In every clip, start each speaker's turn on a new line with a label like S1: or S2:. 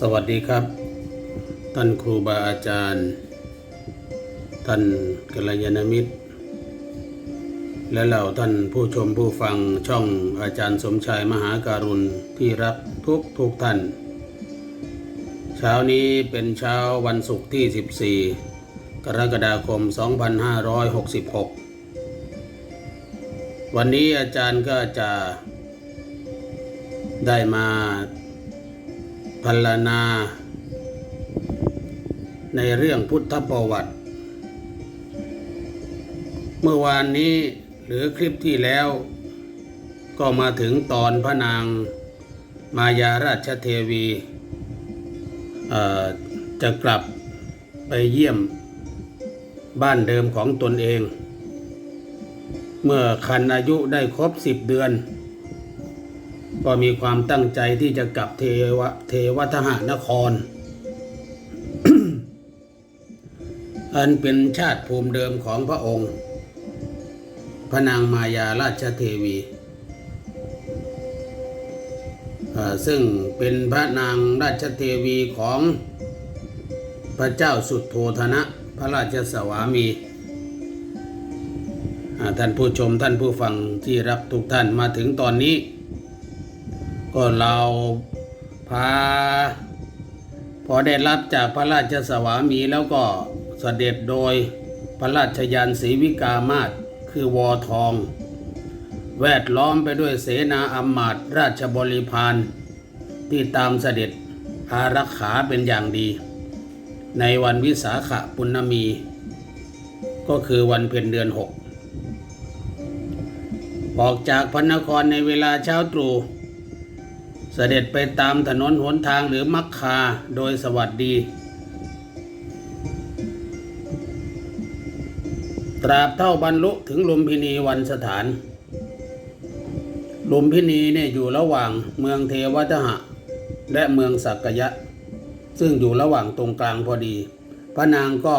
S1: สวัสดีครับ ท่านครูบาอาจารย์ ท่านกัลยาณมิตร และเหล่าท่านผู้ชมผู้ฟังช่องอาจารย์สมชายมหาการุณที่รักทุกทุกท่าน เช้านี้เป็นเช้าวันศุกร์ที่ 14 กรกฎาคม 2566 วันนี้อาจารย์ก็จะได้มา พัลนา ในเรื่องพุทธประวัติ เมื่อวานนี้หรือคลิปที่แล้ว ก็มาถึงตอนพระนางมายาราชเทวีจะกลับไปเยี่ยมบ้านเดิมของตนเอง เมื่อคันอายุได้ครบสิบเดือน ก็มีความตั้งใจที่จะกลับเทวะเทวทหานคร อันเป็นชาติภูมิเดิมของพระองค์ พระนางมายาราชเทวี ซึ่งเป็นพระนางราชเทวีของพระเจ้าสุดโทธนะ พระราชสวามีท่านผู้ชมท่านผู้ฟังที่รักทุกท่านมาถึงตอนนี้ ก็เราพาพอได้รับจากพระราชสวามีแล้วก็เสด็จโดยพระราชยานศรีวิกามาศคือวอทอง แวดล้อมไปด้วยเสนาอำมาตย์ราชบริพารที่ตามเสด็จอารักขาเป็นอย่างดี ในวันวิสาขปุณณมี ก็คือวันเพ็ญเดือนหกออกจากพระนครในเวลาเช้าตรู่ เสด็จไปตามถนนหนทางหรือมักคาโดยสวัสดี ตราบเท่าบรรลุถึงลุมพินีวันสถาน ลุมพินีเนี่ยอยู่ระหว่างเมืองเทวทหะ และเมืองสักยะ ซึ่งอยู่ระหว่างตรงกลางพอดี พระนางก็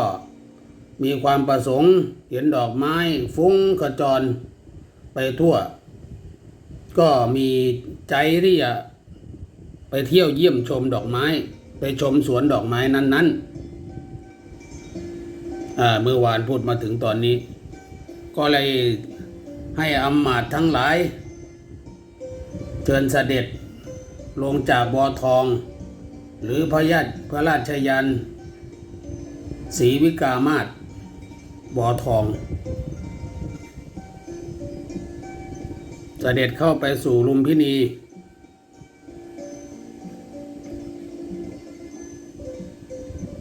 S1: มีความประสงค์เห็นดอกไม้ฟุ้งขจรไปทั่ว ก็มีใจที่จะ ไปเที่ยวเยี่ยมชมดอกไม้ ไปชมสวนดอกไม้นั้นๆอ่าเมื่อวานพูดมาถึงตอนนี้ ก็เลยให้อำมาตย์ทั้งหลายเชิญเสด็จลงจากบอทอง หรือพระญาติพระราชยันศรีวิกามาศบอทองเสด็จเข้าไปสู่ลุมพินี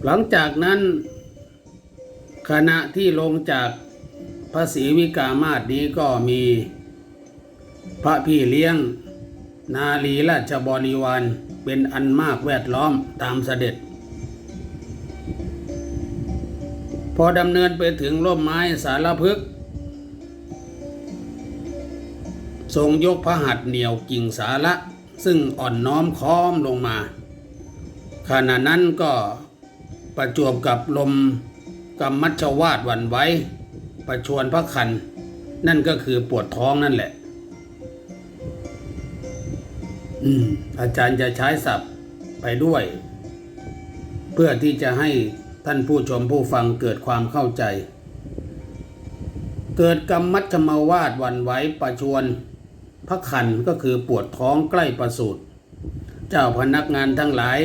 S1: หลังจากนั้น ขณะที่ลงจากพระศรีวิกามาศนี้ก็มี พระพี่เลี้ยง นาลีราชบริวารเป็นอันมากแวดล้อมตามเสด็จ พอดำเนินไปถึงร่มไม้สารพฤกษ์ทรงยกพระหัตถ์เหนียวกิ่งสาระซึ่งอ่อนน้อมค้อมลงมา ขณะนั้นก็ ประจวบกับลมกำมัชวาดหวันไหว้ ประชวนพระคัน นั่นก็คือปวดท้องนั่นแหละ อืม อาจารย์จะใช้ศัพท์ไปด้วย เพื่อที่จะให้ท่านผู้ชมผู้ฟังเกิดความเข้าใจ เกิดกรรมัชมาวาดหวันไหว้ประชวนพระคันก็คือปวดท้องใกล้ประสูติเจ้าพนักงานทั้งหลาย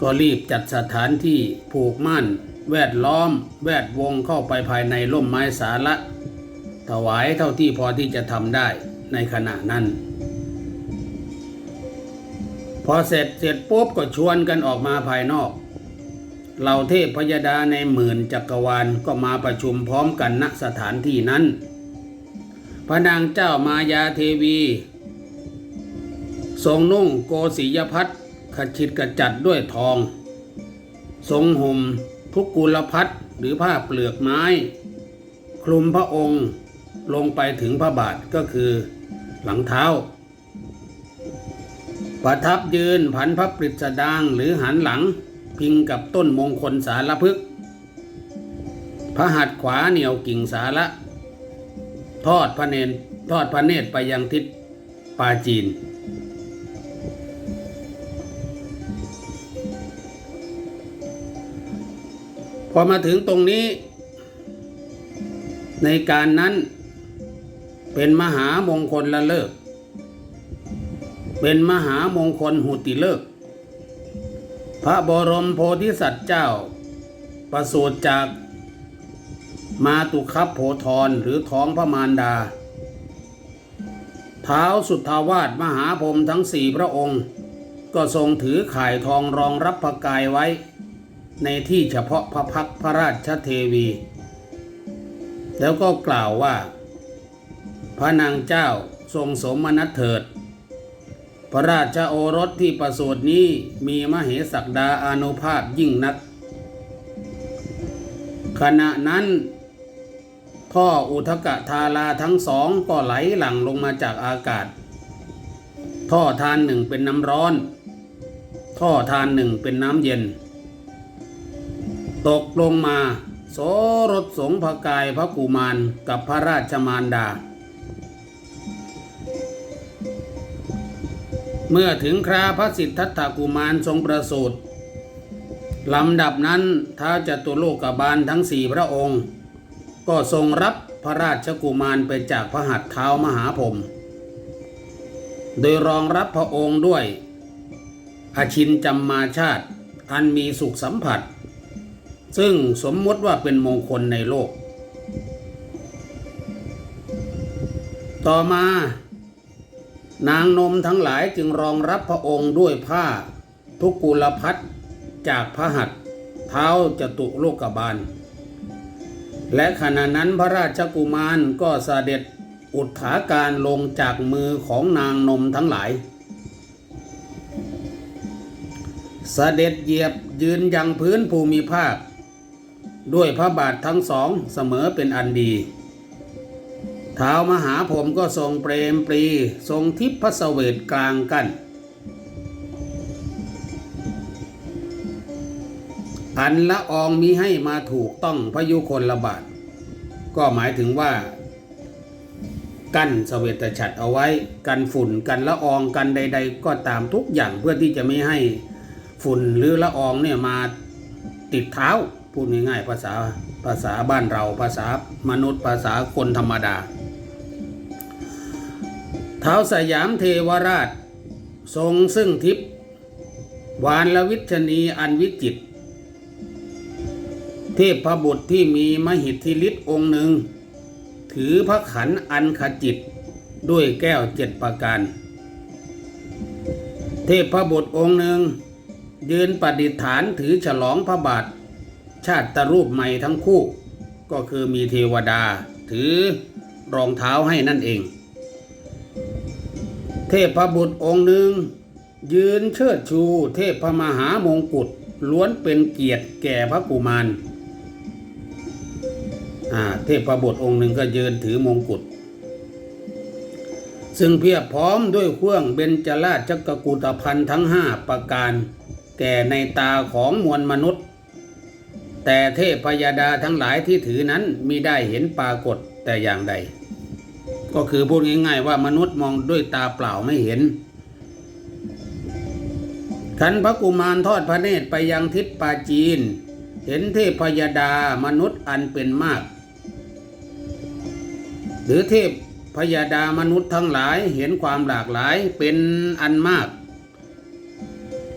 S1: ก็รีบจัดสถานที่ผูกม่าน แวดล้อม แวดวงเข้าไปภายในร่มไม้สาระ ถวายเท่าที่พอที่จะทำได้ในขณะนั้น พอเสร็จเสร็จปุ๊บก็ชวนกันออกมาภายนอกเหล่าเทพพยดาในหมื่นจักรวาลก็มาประชุมพร้อมกันณสถานที่นั้น พระนางเจ้ามายาเทวี ทรงนุ่งโกศิยพัด ขจิตกระจัดด้วยทอง ทรงห่มทุกกุลพัดหรือผ้าเปลือกไม้ คลุมพระองค์ลงไปถึงพระบาทก็คือหลังเท้า ประทับยืนผันพระปริศดางหรือหันหลังพิงกับต้นมงคลสารพฤกษ์พระหัตถ์ขวาเหนียวกิ่งสาระ ทอดพระเนนทอดพระเนตรไปยังทิศปาจีน อมาถึงตรงนี้ ในการนั้นเป็นมหามงคลละเลิก เป็นมหามงคลหุติเลิก พระบรมโพธิสัตว์เจ้า ประสูติจากมาตุคับโพธรหรือท้องพระมารดา เท้าสุทธาวาสมหาพรมทั้งสี่พระองค์ ก็ทรงถือข่ายทองรองรับพระกายไว้ ในที่เฉพาะพระพักพระราชเทวี แล้วก็กล่าวว่า พระนางเจ้าทรงสมนัตเถิด พระราชโอรสที่ประสูตินี้มีมเหศักดาอานุภาพยิ่งนัก ขณะนั้นท่ออุทกทาราทั้งสองก็ไหลหลั่งลงมาจากอากาศ ท่อทานหนึ่งเป็นน้ำร้อน ท่อทานหนึ่งเป็นน้ำเย็น ตกลงมาโสรถสงพกายพระกุมารกับพระราชมารดา เมื่อถึงคราพระสิทธัตถกุมารทรงประสูติลำดับนั้นท้าวจตุโลกบาลทั้งสี่พระองค์ ก็ทรงรับพระราชกุมารไปจากพระหัตถ์เท้ามหาพรมโดยรองรับพระองค์ด้วยอาชินจำมาชาติ อันมีสุขสัมผัส ซึ่งสมมติว่าเป็นมงคลในโลก ต่อมา นางนมทั้งหลายจึงรองรับพระองค์ด้วยผ้าทุกุลพัดจากพระหัตถ์เท้าจตุโลกบาล และขณะนั้นพระราชกุมารก็เสด็จอุทาการลงจากมือของนางนมทั้งหลายเสด็จเหยียบยืนยังพื้นภูมิภาค ด้วยพระบาททั้งสองเสมอเป็นอันดีเท้าวมหาผมก็ทรงเปรมปรีทรงทิพพสเวทกลางกัน อันละอองมีให้มาถูกต้องพยุคนละบาท ก็หมายถึงว่า กั้นสเวตฉัตรเอาไว้ กันฝุ่นกันละอองกันใด ๆ ก็ตามทุกอย่างเพื่อที่จะไม่ให้ฝุ่นหรือละอองเนี่ยมาติดเท้า พูดง่ายๆภาษาภาษาบ้านเราภาษามนุษย์ภาษาคนธรรมดา เท้าสยามเทวราช ทรงซึ่งทิพวานละวิชนีอันวิจิต เทพบุตรที่มีมหิทธิฤทธิ์องค์หนึ่ง ถือพระขันอันขจิต ด้วยแก้วเจ็ดประการ เทพบุตรองค์หนึ่งยืนประดิฐานถือฉลองพระบาท ชาติตรูปใหม่ทั้งคู่ ก็คือมีเทวดาถือรองเท้าให้นั่นเอง เทพบุตรองค์หนึ่ง ยืนเชิดชูเทพมหามงกุฎล้วนเป็นเกียรติแก่พระกุมารเทพบุตรองค์หนึ่งก็ยืนถือมงกุฎซึ่งเพียบพร้อมด้วยเครื่องเบญจราชจักรกุฏพันธ์ทั้งห้าประการ แก่ในตาของมวลมนุษย์ แต่เทพพยาดาทั้งหลายที่ถือนั้นมิได้เห็นปรากฏแต่อย่างใด ก็คือพูดง่ายๆว่ามนุษย์มองด้วยตาเปล่าไม่เห็นขันพระกุมารทอดพระเนตรไปยังทิศปาจีน เห็นเทพพยาดามนุษย์อันเป็นมาก หรือเทพพยาดามนุษย์ทั้งหลายเห็นความหลากหลายเป็นอันมาก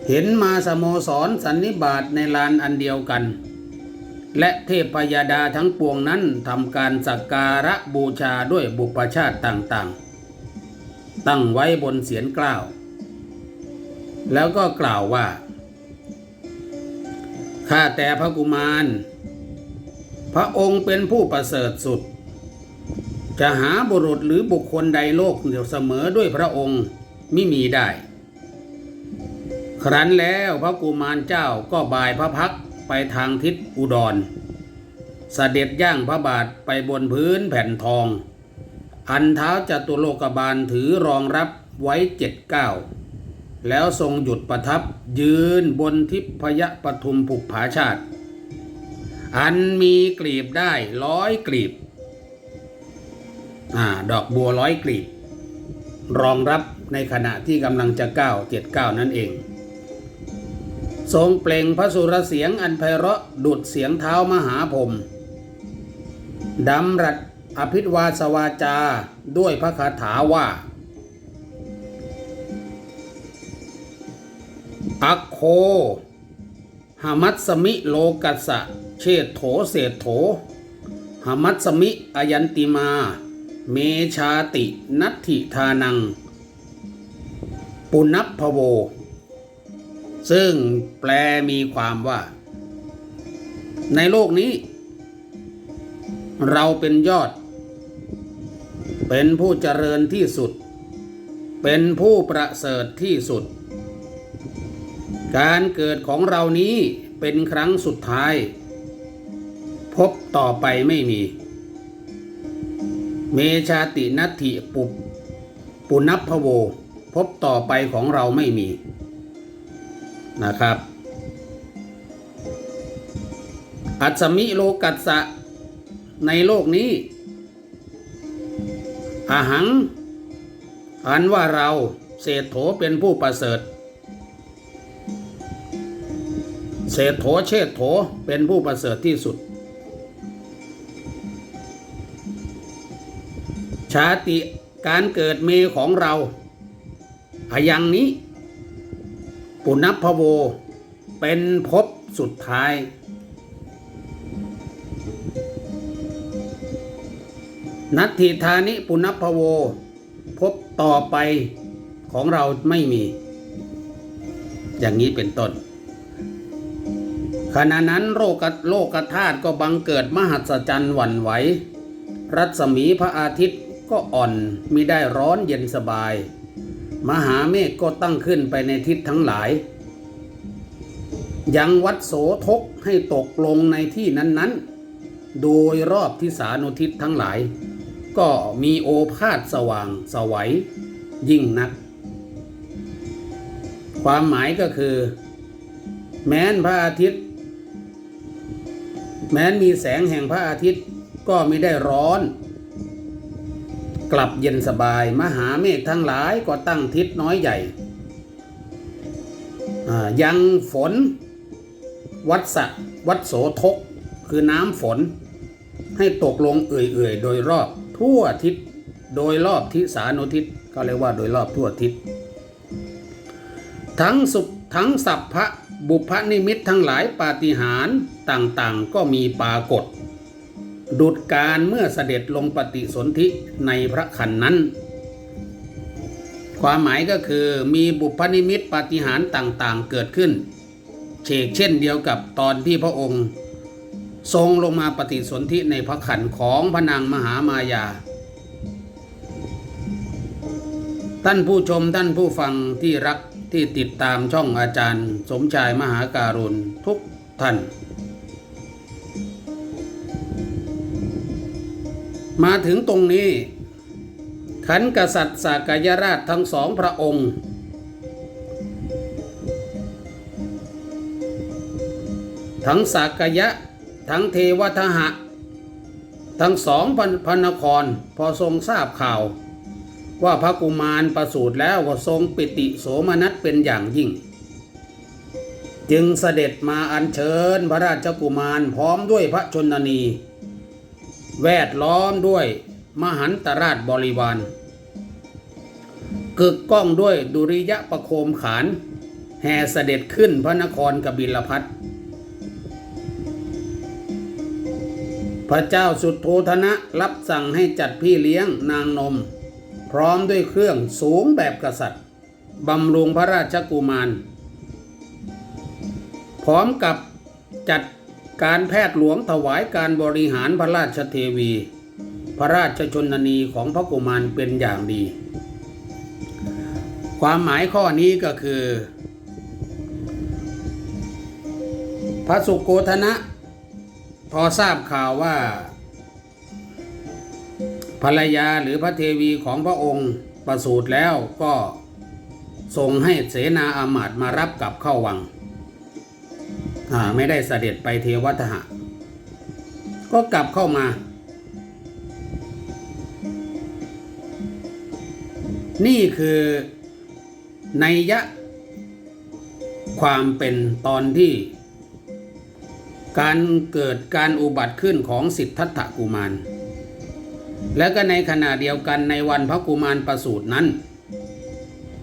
S1: เห็นมาสโมสรสันนิบาตในลานอันเดียวกัน และเทพยาดาทั้งปวงนั้นทำการสักการะบูชาด้วยบุปชาติต่างๆ ตั้งไว้บนเสียนกล้าว แล้วก็กล่าวว่า ข้าแต่พระกุมาร พระองค์เป็นผู้ประเสริฐสุด จะหาบุรุษหรือบุคคลใดโลกเดียวเสมอด้วยพระองค์ไม่มีได้ ครั้นแล้วพระกุมารเจ้าก็บายพระพักตร ไปทางทิศอุดร เสด็จย่างพระบาทไปบนพื้นแผ่นทอง อันเท้าจตุโลกบาลถือรองรับไว้เจ็ดเก้าแล้วทรงหยุดประทับยืนบนทิพยปทุมผุกผาชาติ อันมีกลีบได้ร้อยกลีบอ่าดอกบัวร้อยกลีบ รองรับในขณะที่กำลังจะก้าวเจ็ดก้าวนั่นเอง ทรงเปล่งพระสุรเสียงอันไพเราะดุดเสียงเท้ามหาพรมดำรัสอภิวาสวาจาด้วยพระคาถาว่า อัคโคหามัตสมิโลกัสะเชษโถเศษโถหมัตสมิอยันติมา เมชาตินัตถิทานัง ปุณพพโว ซึ่งแปลมีความว่า ในโลกนี้ เราเป็นยอด เป็นผู้เจริญที่สุด เป็นผู้ประเสริฐที่สุด การเกิดของเรานี้เป็นครั้งสุดท้าย พบต่อไปไม่มี เมชาตินัตถิปุปปุณพพโว พบต่อไปของเราไม่มี นะครับ อัศมิโลกัสสะในโลกนี้อาหัง อันว่าเราเศรษโถเป็นผู้ประเสริฐ เศรษโถเชษโถเป็นผู้ประเสริฐที่สุด ชาติการเกิดเมของเราอายังนี้ ปุณพโว เป็นภพสุดท้าย นัตถิธานิปุณพพโว พบต่อไปของเราไม่มี อย่างนี้เป็นต้นขณะนั้นโลกโลกธาตุก็บังเกิดมหัศจรรย์หวั่นไหว รัศมีพระอาทิตย์ก็อ่อนมิได้ร้อนเย็นสบาย มหาเมฆก็ตั้งขึ้นไปในทิศทั้งหลาย ยังวัดโสทกให้ตกลงในที่นั้นๆ โดยรอบที่สานุทิศทั้งหลาย ก็มีโอภาสสว่างสวัยยิ่งนัก ความหมายก็คือ แม้นพระอาทิตย์ แม้นมีแสงแห่งพระอาทิตย์ก็ไม่ได้ร้อน กลับเย็นสบาย มหาเมฆทั้งหลายก็ตั้งทิศน้อยใหญ่ ยังฝน วัดสะวัดโสทกคือน้ำฝน ให้ตกลงเอื่อยๆ โดยรอบทั่วทิศโดยรอบทิศานุทิศก็เรียกว่าโดยรอบทั่วทิศ ทั้งสุขทั้งสัพพะบุพนิมิตทั้งหลายปาฏิหาริย์ต่างๆ ก็มีปรากฏ ดุดการเมื่อเสด็จลงปฏิสนธิในพระขันนั้น ความหมายก็คือมีบุพนิมิตปฏิหารต่างๆเกิดขึ้นเชกเช่นเดียวกับตอนที่พระองค์ ทรงลงมาปฏิสนธิในพระขันของพระนางมหามายา ท่านผู้ชมท่านผู้ฟังที่รักที่ติดตามช่องอาจารย์ สมชายมหาการุณทุกท่าน มาถึงตรงนี้ ขันกษัตริย์สากยราชทั้งสองพระองค์ ทั้งสากยะ ทั้งเทวทหะ ทั้งสองพระพนครพอทรงทราบข่าว ว่าพระกุมารประสูติแล้วก็ทรงปิติโสมนัสเป็นอย่างยิ่งจึงเสด็จมาอัญเชิญพระราชกุมารพร้อมด้วยพระชนนี แวดล้อมด้วยมหันตราชบริวารกึกก้องด้วยดุริยะประโคมขาน แห่เสด็จขึ้นพระนครกบิลพัทพระเจ้าสุดโทธนะรับสั่งให้จัดพี่เลี้ยงนางนม พร้อมด้วยเครื่องสูงแบบกษัตริย์บำรุงพระราชกุมาร พร้อมกับจัด การแพทย์หลวงถวายการบริหารพระราชเทวี พระราชชนนีของพระกุมารเป็นอย่างดี ความหมายข้อนี้ก็คือ พระสุโกธนะ พอทราบข่าวว่า ภรรยาหรือพระเทวีของพระองค์ประสูติแล้วก็ส่งให้เสนาอามาตย์มารับกลับเข้าวัง ไม่ได้เสด็จไปเทวทหะ ก็กลับเข้ามา นี่คือในยยะ ความเป็นตอนที่ การเกิดการอุบัติขึ้นของสิทธัตถกุมาร และก็ในขณะเดียวกันในวันพระกุมารประสูตินั้น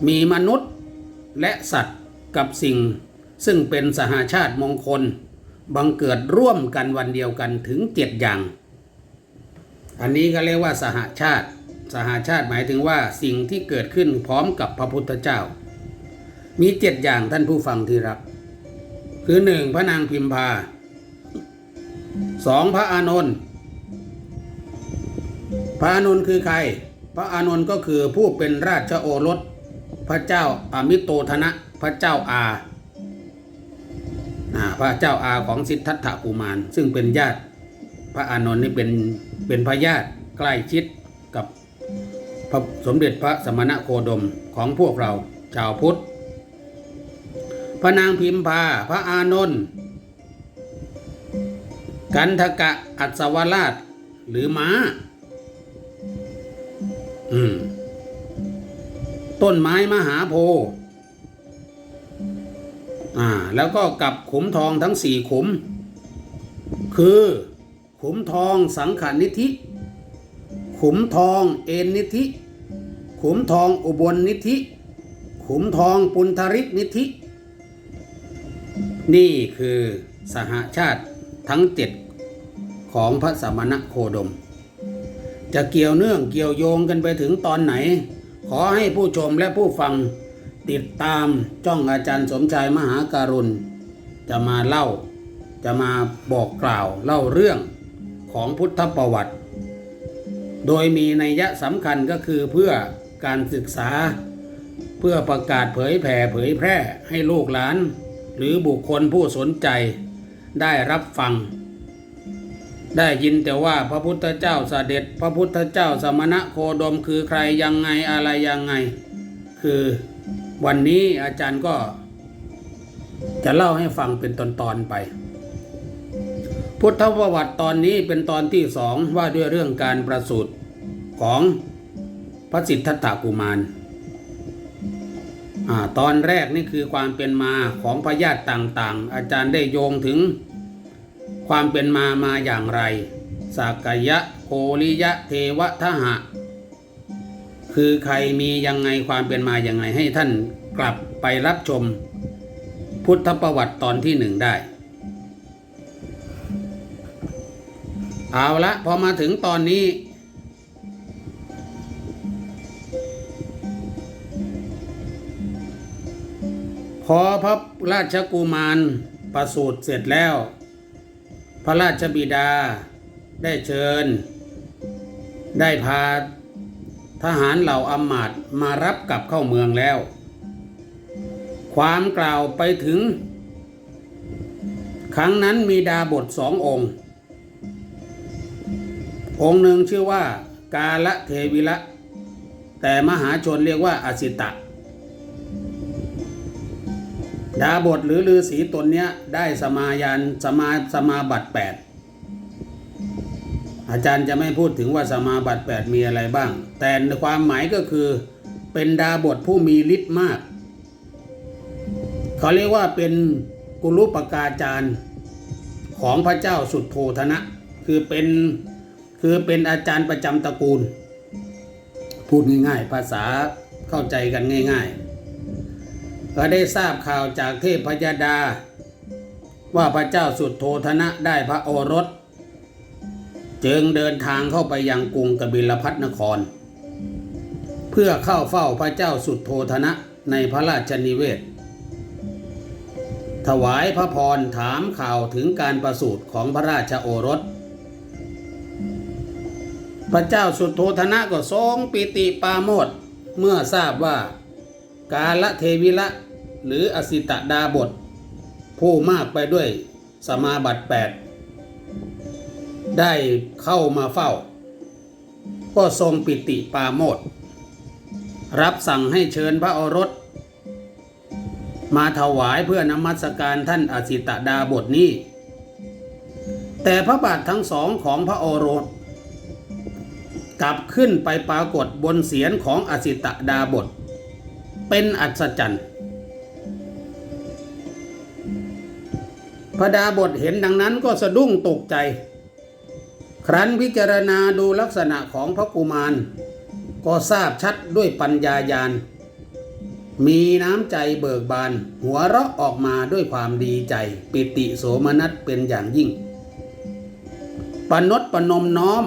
S1: มีมนุษย์และสัตว์กับสิ่ง ซึ่งเป็นสหาชาติมงคล บังเกิดร่วมกันวันเดียวกันถึงเจ็ดอย่าง อันนี้ก็เรียกว่าสหาชาติ สหาชาติหมายถึงว่าสิ่งที่เกิดขึ้นพร้อมกับพระพุทธเจ้า มีเจ็ดอย่างท่านผู้ฟังที่รัก คือหนึ่งพระนางพิมพาสองพระอานนท์พระอานนท์คือใคร พระอานนท์ก็คือผู้เป็นราชโอรส พระเจ้าอามิโตธนะ พระเจ้าอาอ่า พระเจ้าอาของสิทธัตถกุมาร ซึ่งเป็นญาติพระอานนท์นี่เป็นเป็นพระญาติใกล้ชิดกับพระสมเด็จพระสมณโคดมของพวกเราชาวพุทธ พระนางพิมพาพระอานนท์กันทกะอัศวราชหรือม้า อืม ต้นไม้มหาโพธิ์ อ่าแล้วก็กับขุมทองทั้งสี่ขุม คือขุมทองสังขานิธิ ขุมทองเอ็นนิธิ ขุมทองอุบลนิธิ ขุมทองปุณธริกนิธิ นี่คือสหชาติทั้งเจ็ดของพระสมณโคดม จะเกี่ยวเนื่องเกี่ยวโยงกันไปถึงตอนไหน ขอให้ผู้ชมและผู้ฟัง ติดตามจ้องอาจารย์สมชายมหาการุณ จะมาเล่า จะมาบอกกล่าวเล่าเรื่องของพุทธประวัติ โดยมีนัยยะสำคัญก็คือเพื่อการศึกษา เพื่อประกาศเผยแผ่เผยแพร่ให้ลูกหลาน หรือบุคคลผู้สนใจได้รับฟัง ได้ยินแต่ว่าพระพุทธเจ้าสเสด็จ พระพุทธเจ้าสมณะโคดมคือใครยังไงอะไรยังไง คือ วันนี้อาจารย์ก็จะเล่าให้ฟังเป็นตอนๆไป พุทธประวัติตอนนี้เป็นตอนที่สองว่าด้วยเรื่องการประสูติของพระสิทธัตถกุมารอตอนแรกนี่คือความเป็นมาของพญาติต่างๆ อาจารย์ได้โยงถึงความเป็นมามาอย่างไร สากยะโคริยะเทวทหะ คือใครมียังไงความเป็นมาอย่างไงให้ท่านกลับไปรับชม พุทธประวัติตอนที่หนึ่งได้ เอาละพอมาถึงตอนนี้ พอพระราชกุมารประสูติเสร็จแล้ว พระราชบิดาได้เชิญ ได้พา ทหารเหล่าอำมาตย์มารับกลับเข้าเมืองแล้ว ความกล่าวไปถึง ครั้งนั้นมีดาบทสององค์ องค์หนึ่งชื่อว่ากาละเทวิละ แต่มหาชนเรียกว่าอสิตะ ดาบทหรือฤาษีตนเนี้ยได้สมายันสมาสมาบัติแปด อาจารย์จะไม่พูดถึงว่าสมาบัติแปดมีอะไรบ้าง แต่ความหมายก็คือเป็นดาบทผู้มีฤทธิ์มาก เขาเรียกว่าเป็นกุลุปกาจารย์ของพระเจ้าสุดโทธนะ คือเป็นคือเป็นอาจารย์ประจำตระกูล พูดง่ายๆ ภาษาเข้าใจกันง่ายๆ ก็ได้ทราบข่าวจากเทพพยดา ว่าพระเจ้าสุดโทธนะได้พระโอรส จึงเดินทางเข้าไปยังกรุงกบิลพัทนคร เพื่อเข้าเฝ้าพระเจ้าสุดโทธนะในพระราชนิเวศ ถวายพระพรถามข่าวถึงการประสูติของพระราชโอรส พระเจ้าสุดโทธนะก็ทรงปิติปาโมทย์เมื่อทราบว่ากาละเทวิละหรืออสิตดาบท ผู้มากไปด้วยสมาบัติแปด ได้เข้ามาเฝ้า ก็ทรงปิติปราโมทรับสั่งให้เชิญพระโอรส มาถวายเพื่อนมัสการท่านอสิตดาบทนี้ แต่พระบาททั้งสองของพระโอรส กลับขึ้นไปปรากฏบนเสียนของอสิตดาบท เป็นอัศจรรย์พระดาบทเห็นดังนั้นก็สะดุ้งตกใจ ครั้นพิจารณาดูลักษณะของพระกุมาร ก็ทราบชัดด้วยปัญญายาณ มีน้ำใจเบิกบาน หัวเราะออกมาด้วยความดีใจ ปิติโสมนัสเป็นอย่างยิ่ง ปนดปนมน้อม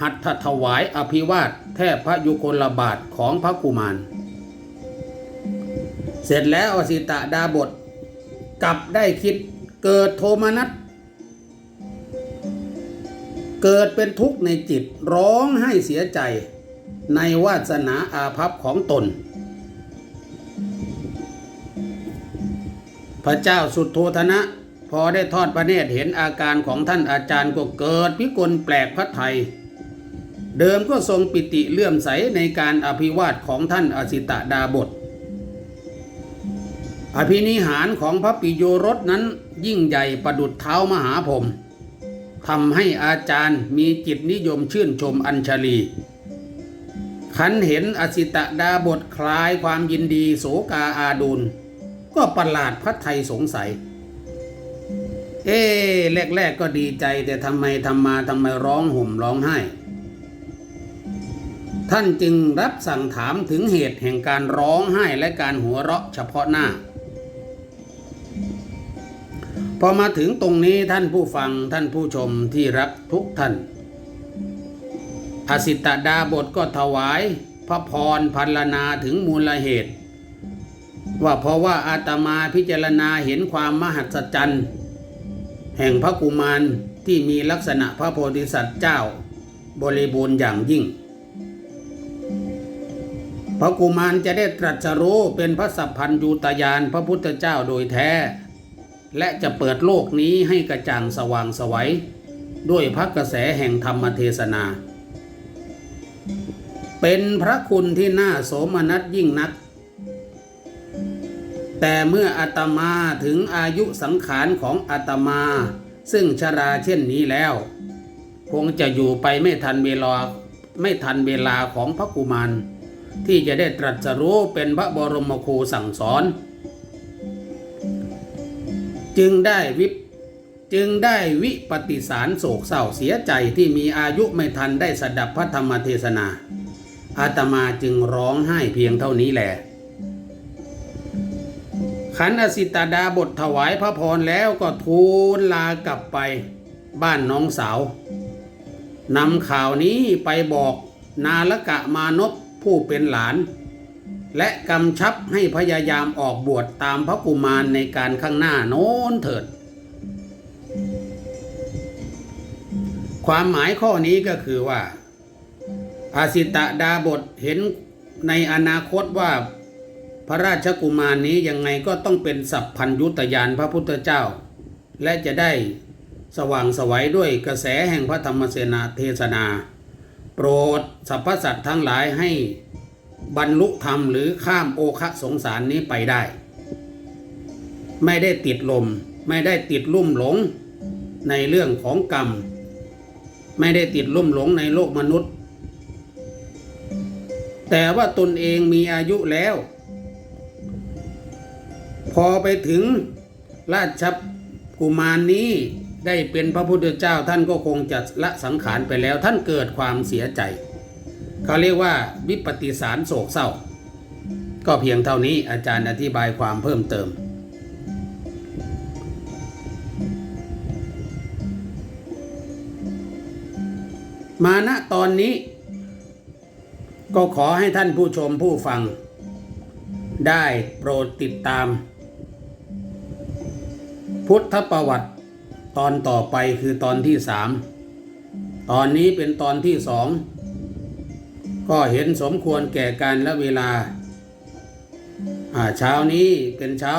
S1: หัตถถวายอภิวาทแทบพระยุคลบาทของพระกุมาร เสร็จแล้วอสิตะดาบทกลับได้คิดเกิดโทมนัส เกิดเป็นทุกข์ในจิตร้องให้เสียใจในวาสนาอาภัพของตน พระเจ้าสุดโทธนะ พอได้ทอดพระเนตรเห็นอาการของท่านอาจารย์ก็เกิดพิกลแปลกพระไทย เดิมก็ทรงปิติเลื่อมใสในการอภิวาทของท่านอสิตะดาบท อภินิหารของพระปิโยรสนั้นยิ่งใหญ่ประดุดเท้ามหาพรม ทำให้อาจารย์มีจิตนิยมชื่นชมอัญชลี ขันเห็นอสิตะดาบทคลายความยินดีโสกาอาดูลก็ประหลาดพระไทยสงสัย เอ๊ะแรกๆก็ดีใจแต่ทำไมทำมาทำไมร้องห่มร้องไห้ ท่านจึงรับสั่งถามถึงเหตุแห่งการร้องไห้และการหัวเราะเฉพาะหน้า พอมาถึงตรงนี้ท่านผู้ฟังท่านผู้ชมที่รักทุกท่าน อสิตดาบทก็ถวาย พระพรพันลนาถึงมูลเหตุ ว่าเพราะว่าอาตมาพิจารณาเห็นความมหัศจรรย์แห่งพระกุมารที่มีลักษณะพระโพธิสัตว์เจ้า บริบูรณ์อย่างยิ่ง พระกุมารจะได้ตรัสรู้เป็นพระสัพพัญญูตยานพระพุทธเจ้าโดยแท้ และจะเปิดโลกนี้ให้กระจ่างสว่างไสวัยด้วยพระกระแสแห่งธรรมเทศนา เป็นพระคุณที่น่าโสมนัสยิ่งนัก แต่เมื่ออาตมาถึงอายุสังขารของอาตมา ซึ่งชราเช่นนี้แล้ว คงจะอยู่ไปไม่ทันเวลาไม่ทันเวลาของพระกุมารที่จะได้ตรัสรู้เป็นพระบรมครูสั่งสอน จึงได้วิปจึงได้วิปฏิสารโศกเศร้าเสียใจที่มีอายุไม่ทันได้สดับพระธรรมเทศนา อาตมาจึงร้องไห้เพียงเท่านี้แหละขันอสิตาดาบทถวายพระพรแล้วก็ทูลลากลับไปบ้านน้องสาวนำข่าวนี้ไปบอกนาลกะมานพผู้เป็นหลาน และกำชับให้พยายามออกบวชตามพระกุมารในการข้างหน้าโน้นเถิด ความหมายข้อนี้ก็คือว่า อาสิตะดาบทเห็นในอนาคตว่าพระราชกุมารนี้ยังไงก็ต้องเป็นสัพพัญยุตยานพระพุทธเจ้า และจะได้สว่างสวัยด้วยกระแสแห่งพระธรรมเสนาเทศนา โปรดสรรพสัตว์ทั้งหลายให้ บรรลุธรรมหรือข้ามโอคะสงสารนี้ไปได้ ไม่ได้ติดลม ไม่ได้ติดลุ่มหลงในเรื่องของกรรม ไม่ได้ติดลุ่มหลงในโลกมนุษย์ แต่ว่าตนเองมีอายุแล้ว พอไปถึงราชกุมารนนี้ได้เป็นพระพุทธเจ้าท่านก็คงจะละสังขารไปแล้วท่านเกิดความเสียใจ เขาเรียกว่าวิปฏิสารโศกเศร้า ก็เพียงเท่านี้อาจารย์อธิบายความเพิ่มเติม มาณตอนนี้ ก็ขอให้ท่านผู้ชมผู้ฟัง ได้โปรดติดตาม พุทธประวัติตอนต่อไปคือตอนที่สามตอนนี้เป็นตอนที่สอง ก็เห็นสมควรแก่การและเวลาอาเช้านี้เป็นเช้า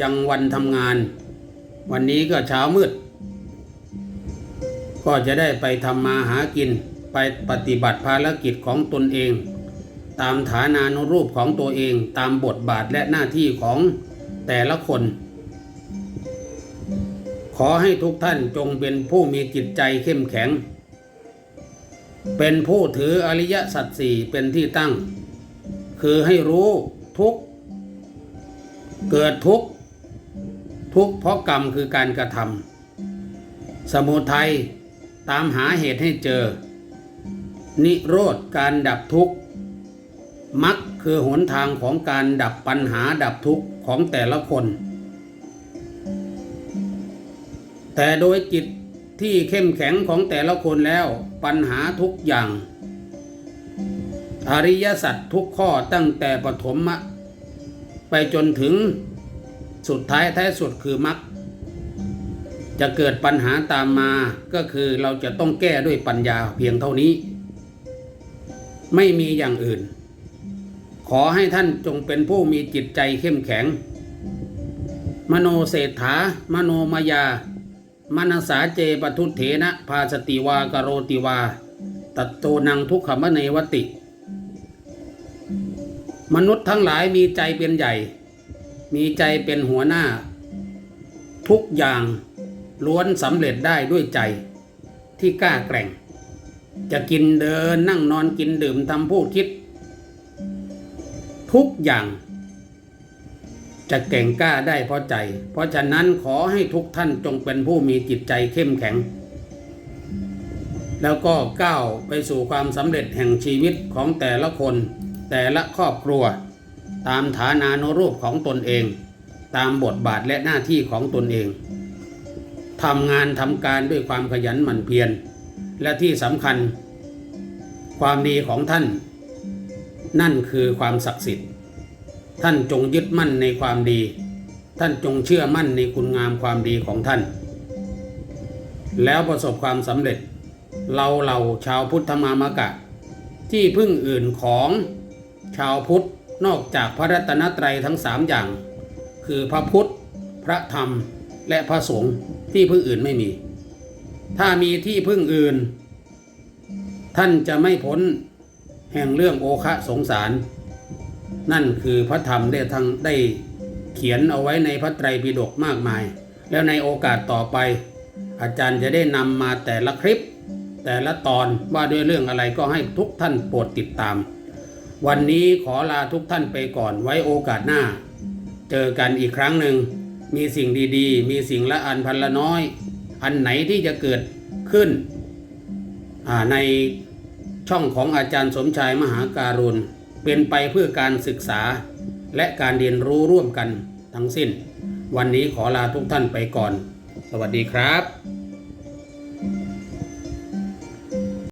S1: ยังวันทำงาน วันนี้ก็เช้ามืด ก็จะได้ไปทำมาหากินไปปฏิบัติภารกิจของตนเอง ตามฐานานุรูปของตัวเองตามบทบาทและหน้าที่ของแต่ละคน ขอให้ทุกท่านจงเป็นผู้มีจิตใจเข้มแข็ง เป็นผู้ถืออริยสัจสี่เป็นที่ตั้ง คือให้รู้ทุกเกิดทุกทุกเพราะกรรมคือการกระทำสมุทัยตามหาเหตุให้เจอ นิโรธการดับทุกข์มรรคคือหนทางของการดับปัญหาดับทุกข์ของแต่ละคน แต่โดยจิต ที่เข้มแข็งของแต่ละคนแล้วปัญหาทุกอย่าง อริยสัจทุกข้อตั้งแต่ปฐมมะไปจนถึงสุดท้ายแท้สุดคือมรรคจะเกิดปัญหาตามมาก็คือเราจะต้องแก้ด้วยปัญญาเพียงเท่านี้ ไม่มีอย่างอื่น ขอให้ท่านจงเป็นผู้มีจิตใจเข้มแข็ง มโนเศรษฐามโนมายา มนสาเจปทุเถนะพาสติวากโรติวา ตัตโตนังทุกขมเนวติ มนุษย์ทั้งหลายมีใจเป็นใหญ่ มีใจเป็นหัวหน้า ทุกอย่างล้วนสำเร็จได้ด้วยใจที่กล้าแกร่ง จะกินเดินนั่งนอนกินดื่มทำพูดคิด ทุกอย่าง จะเก่งกล้าได้เพราะใจ เพราะฉะนั้นขอให้ทุกท่านจงเป็นผู้มีจิตใจเข้มแข็ง แล้วก็ก้าวไปสู่ความสำเร็จแห่งชีวิตของแต่ละคน แต่ละครอบครัว ตามฐานานุรูปของตนเอง ตามบทบาทและหน้าที่ของตนเองทำงานทำการด้วยความขยันหมั่นเพียรและที่สำคัญ ความดีของท่าน นั่นคือความศักดิ์สิทธิ์ ท่านจงยึดมั่นในความดี ท่านจงเชื่อมั่นในคุณงามความดีของท่าน แล้วประสบความสำเร็จ เราเหล่าชาวพุทธมามกะ ที่พึ่งอื่นของชาวพุทธนอกจากพระรัตนตรัยทั้งสามอย่าง คือพระพุทธ พระธรรมและพระสงฆ์ที่พึ่งอื่นไม่มี ถ้ามีที่พึ่งอื่น ท่านจะไม่พ้นแห่งเรื่องโอคะสงสาร นั่นคือพระธรรมได้ทั้งได้เขียนเอาไว้ในพระไตรปิฎกมากมาย แล้วในโอกาสต่อไป อาจารย์จะได้นำมาแต่ละคลิป แต่ละตอนว่าด้วยเรื่องอะไรก็ให้ทุกท่านโปรดติดตาม วันนี้ขอลาทุกท่านไปก่อนไว้โอกาสหน้า เจอกันอีกครั้งหนึ่ง มีสิ่งดีๆ มีสิ่งละอันพันละน้อย อันไหนที่จะเกิดขึ้นในช่องของอาจารย์สมชายมหาการุณ เป็นไปเพื่อการศึกษาและการเรียนรู้ร่วมกันทั้งสิ้น วันนี้ขอลาทุกท่านไปก่อน สวัสดีครับ